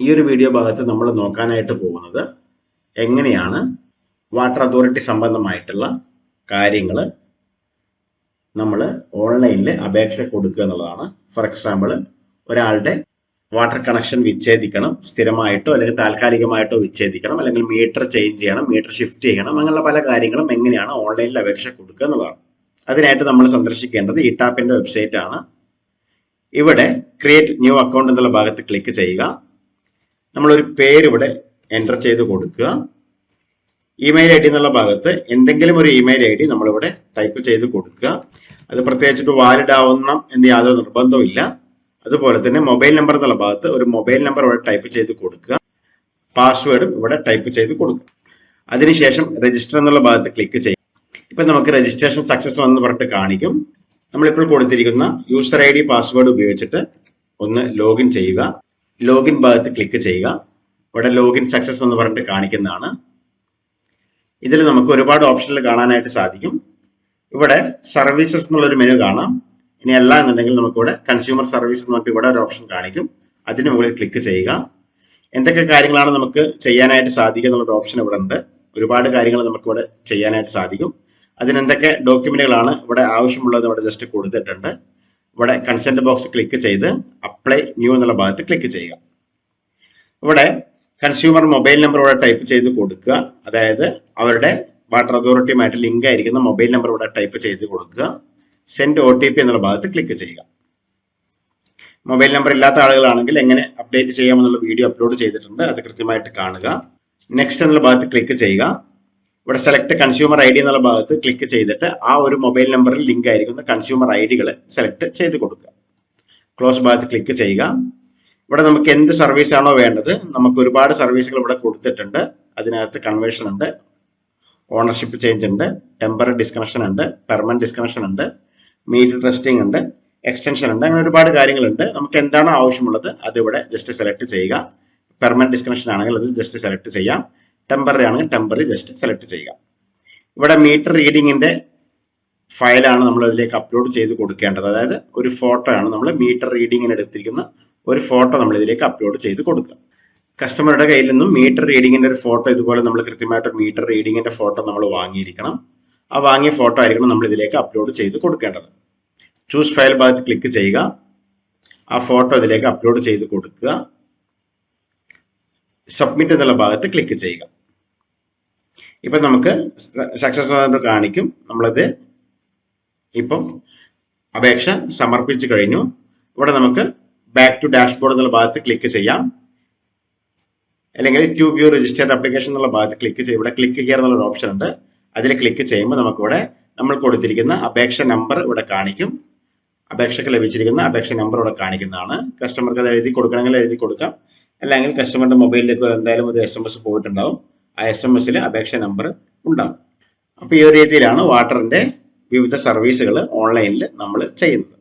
ഈ ഒരു വീഡിയോ ഭാഗത്ത് നമ്മൾ നോക്കാനായിട്ട് പോകുന്നത് എങ്ങനെയാണ് വാട്ടർ അതോറിറ്റി സംബന്ധമായിട്ടുള്ള കാര്യങ്ങൾ നമ്മൾ ഓൺലൈനിൽ അപേക്ഷ കൊടുക്കുക എന്നുള്ളതാണ്. ഫോർ എക്സാമ്പിൾ ഒരാളുടെ വാട്ടർ കണക്ഷൻ വിച്ഛേദിക്കണം സ്ഥിരമായിട്ടോ അല്ലെങ്കിൽ താൽക്കാലികമായിട്ടോ വിച്ഛേദിക്കണം അല്ലെങ്കിൽ മീറ്റർ ചേഞ്ച് ചെയ്യണം മീറ്റർ ഷിഫ്റ്റ് ചെയ്യണം അങ്ങനെയുള്ള പല കാര്യങ്ങളും എങ്ങനെയാണ് ഓൺലൈനിൽ അപേക്ഷ കൊടുക്കുക എന്നുള്ളതാണ്. അതിനായിട്ട് നമ്മൾ സന്ദർശിക്കേണ്ടത് ഈ വെബ്സൈറ്റ് ആണ്. ഇവിടെ ക്രിയേറ്റ് ന്യൂ അക്കൗണ്ട് എന്നുള്ള ഭാഗത്ത് ക്ലിക്ക് ചെയ്യുക. നമ്മളൊരു പേര് ഇവിടെ എന്റർ ചെയ്ത് കൊടുക്കുക. ഇമെയിൽ ഐ ഡി എന്നുള്ള ഭാഗത്ത് എന്തെങ്കിലും ഒരു ഇമെയിൽ ഐ ഡി നമ്മളിവിടെ ടൈപ്പ് ചെയ്ത് കൊടുക്കുക. അത് പ്രത്യേകിച്ചിട്ട് വാലിഡ് ആവുന്ന എന്ന് യാതൊരു നിർബന്ധവും ഇല്ല അതുപോലെ തന്നെ മൊബൈൽ നമ്പർ എന്നുള്ള ഭാഗത്ത് ഒരു മൊബൈൽ നമ്പർ ഇവിടെ ടൈപ്പ് ചെയ്ത് കൊടുക്കുക. പാസ്വേഡും ഇവിടെ ടൈപ്പ് ചെയ്ത് കൊടുക്കുക. അതിനുശേഷം രജിസ്റ്റർ എന്നുള്ള ഭാഗത്ത് ക്ലിക്ക് ചെയ്യുക. ഇപ്പൊ നമുക്ക് രജിസ്ട്രേഷൻ സക്സസ് എന്ന് പറഞ്ഞിട്ട് കാണിക്കും. നമ്മളിപ്പോൾ കൊടുത്തിരിക്കുന്ന യൂസർ ഐ ഡി പാസ്വേഡ് ഉപയോഗിച്ചിട്ട് ഒന്ന് ലോഗിൻ ചെയ്യുക. ലോഗിൻ ഭാഗത്ത് ക്ലിക്ക് ചെയ്യുക. ഇവിടെ ലോഗിൻ സക്സസ് എന്ന് പറഞ്ഞിട്ട് കാണിക്കുന്നതാണ്. ഇതിൽ നമുക്ക് ഒരുപാട് ഓപ്ഷനുകൾ കാണാനായിട്ട് സാധിക്കും. ഇവിടെ സർവീസസ് എന്നുള്ളൊരു മെനു കാണാം. ഇനി അല്ല എന്നുണ്ടെങ്കിൽ നമുക്കിവിടെ കൺസ്യൂമർ സർവീസ് എന്ന് പറഞ്ഞിട്ട് ഇവിടെ ഒരു ഓപ്ഷൻ കാണിക്കും. അതിന് മുകളിൽ ക്ലിക്ക് ചെയ്യുക. എന്തൊക്കെ കാര്യങ്ങളാണ് നമുക്ക് ചെയ്യാനായിട്ട് സാധിക്കുക എന്നുള്ളൊരു ഓപ്ഷൻ ഇവിടെ ഉണ്ട്. ഒരുപാട് കാര്യങ്ങൾ നമുക്ക് ഇവിടെ ചെയ്യാനായിട്ട് സാധിക്കും. അതിനെന്തൊക്കെ ഡോക്യുമെന്റുകളാണ് ഇവിടെ ആവശ്യമുള്ളത് ഇവിടെ ജസ്റ്റ് കൊടുത്തിട്ടുണ്ട്. ഇവിടെ കൺസെന്റ് ബോക്സ് ക്ലിക്ക് ചെയ്ത് അപ്ലൈ ന്യൂ എന്നുള്ള ഭാഗത്ത് ക്ലിക്ക് ചെയ്യുക. ഇവിടെ കൺസ്യൂമർ മൊബൈൽ നമ്പർ ഇവിടെ ടൈപ്പ് ചെയ്ത് കൊടുക്കുക. അതായത് അവരുടെ വാട്ടർ അതോറിറ്റിയുമായിട്ട് ലിങ്ക് ആയിരിക്കുന്ന മൊബൈൽ നമ്പർ ഇവിടെ ടൈപ്പ് ചെയ്ത് കൊടുക്കുക. സെൻഡ് ഒ ടി പി എന്നുള്ള ഭാഗത്ത് ക്ലിക്ക് ചെയ്യുക. മൊബൈൽ നമ്പർ ഇല്ലാത്ത ആളുകളാണെങ്കിൽ എങ്ങനെ അപ്ഡേറ്റ് ചെയ്യാമെന്നുള്ള വീഡിയോ അപ്ലോഡ് ചെയ്തിട്ടുണ്ട്. അത് കൃത്യമായിട്ട് കാണുക. നെക്സ്റ്റ് എന്നുള്ള ഭാഗത്ത് ക്ലിക്ക് ചെയ്യുക. ഇവിടെ സെലക്ട് കൺസ്യൂമർ ഐ ഡി എന്നുള്ള ഭാഗത്ത് ക്ലിക്ക് ചെയ്തിട്ട് ആ ഒരു മൊബൈൽ നമ്പറിൽ ലിങ്ക് ആയിരിക്കുന്ന കൺസ്യൂമർ ഐ ഡികൾ സെലക്ട് ചെയ്ത് കൊടുക്കുക. ക്ലോസ് ഭാഗത്ത് ക്ലിക്ക് ചെയ്യുക. ഇവിടെ നമുക്ക് എന്ത് സർവീസ് ആണോ വേണ്ടത് നമുക്ക് ഒരുപാട് സർവീസുകൾ ഇവിടെ കൊടുത്തിട്ടുണ്ട്. അതിനകത്ത് കൺവേർഷൻ ഉണ്ട്. ഓണർഷിപ്പ് ചേഞ്ച് ഉണ്ട്. ടെമ്പററി ഡിസ്കണക്ഷൻ ഉണ്ട്. പെർമനന്റ് ഡിസ്കണക്ഷൻ ഉണ്ട്. മീറ്റർ ടെസ്റ്റിംഗ് ഉണ്ട്. എക്സ്റ്റൻഷൻ ഉണ്ട്. അങ്ങനെ ഒരുപാട് കാര്യങ്ങളുണ്ട്. നമുക്ക് എന്താണോ ആവശ്യമുള്ളത് അത് ഇവിടെ ജസ്റ്റ് സെലക്ട് ചെയ്യുക. പെർമനന്റ് ഡിസ്കണക്ഷൻ ആണെങ്കിൽ അത് ജസ്റ്റ് സെലക്ട് ചെയ്യാം. ടെമ്പററി ആണെങ്കിൽ ടെമ്പററി ജസ്റ്റ് സെലക്ട് ചെയ്യുക. ഇവിടെ മീറ്റർ റീഡിങ്ങിന്റെ ഫയലാണ് നമ്മൾ ഇതിലേക്ക് അപ്ലോഡ് ചെയ്ത് കൊടുക്കേണ്ടത്. അതായത് ഒരു ഫോട്ടോ ആണ് നമ്മൾ മീറ്റർ റീഡിങ്ങിന് എടുത്തിരിക്കുന്ന ഒരു ഫോട്ടോ നമ്മൾ ഇതിലേക്ക് അപ്ലോഡ് ചെയ്ത് കൊടുക്കുക. കസ്റ്റമറുടെ കയ്യിൽ നിന്നും മീറ്റർ റീഡിങ്ങിന്റെ ഒരു ഫോട്ടോ ഇതുപോലെ നമ്മൾ കൃത്യമായിട്ട് മീറ്റർ റീഡിങ്ങിന്റെ ഫോട്ടോ നമ്മൾ വാങ്ങിയിരിക്കണം. ആ വാങ്ങിയ ഫോട്ടോ ആയിരിക്കണം നമ്മൾ ഇതിലേക്ക് അപ്ലോഡ് ചെയ്ത് കൊടുക്കേണ്ടത്. ചൂസ് ഫയൽ ഭാഗത്ത് ക്ലിക്ക് ചെയ്യുക. ആ ഫോട്ടോ ഇതിലേക്ക് അപ്ലോഡ് ചെയ്ത് കൊടുക്കുക. സബ്മിറ്റ് എന്നുള്ള ഭാഗത്ത് ക്ലിക്ക് ചെയ്യുക. ഇപ്പം നമുക്ക് സക്സസ് കാണിക്കും. നമ്മളത് ഇപ്പം അപേക്ഷ സമർപ്പിച്ചു കഴിഞ്ഞു. ഇവിടെ നമുക്ക് ബാക്ക് ടു ഡാഷ്ബോർഡ് എന്നുള്ള ഭാഗത്ത് ക്ലിക്ക് ചെയ്യാം. അല്ലെങ്കിൽ ടു വ്യൂ രജിസ്റ്റേർഡ് അപ്ലിക്കേഷൻ എന്നുള്ള ഭാഗത്ത് ക്ലിക്ക് ചെയ്യും. ഇവിടെ ക്ലിക്ക് ഹിയർ എന്നുള്ള ഓപ്ഷൻ ഉണ്ട്. അതിൽ ക്ലിക്ക് ചെയ്യുമ്പോൾ നമുക്കിവിടെ നമ്മൾ കൊടുത്തിരിക്കുന്ന അപേക്ഷ നമ്പർ ഇവിടെ കാണിക്കും. അപേക്ഷക്ക് ലഭിച്ചിരിക്കുന്ന അപേക്ഷ നമ്പർ ഇവിടെ കാണിക്കുന്നതാണ്. കസ്റ്റമർക്ക് അത് എഴുതി കൊടുക്കണമെങ്കിൽ എഴുതി കൊടുക്കാം. അല്ലെങ്കിൽ കസ്റ്റമറുടെ മൊബൈലിലേക്ക് എന്തായാലും ഒരു എസ് എം എസ് പോയിട്ടുണ്ടാവും. ആ എസ് എം എസിൽ അപേക്ഷ നമ്പർ ഉണ്ടാകും അപ്പോൾ ഈ ഒരു രീതിയിലാണ് വാട്ടറിന്റെ വിവിധ സർവീസുകൾ ഓൺലൈനിൽ നമ്മൾ ചെയ്യുന്നത്.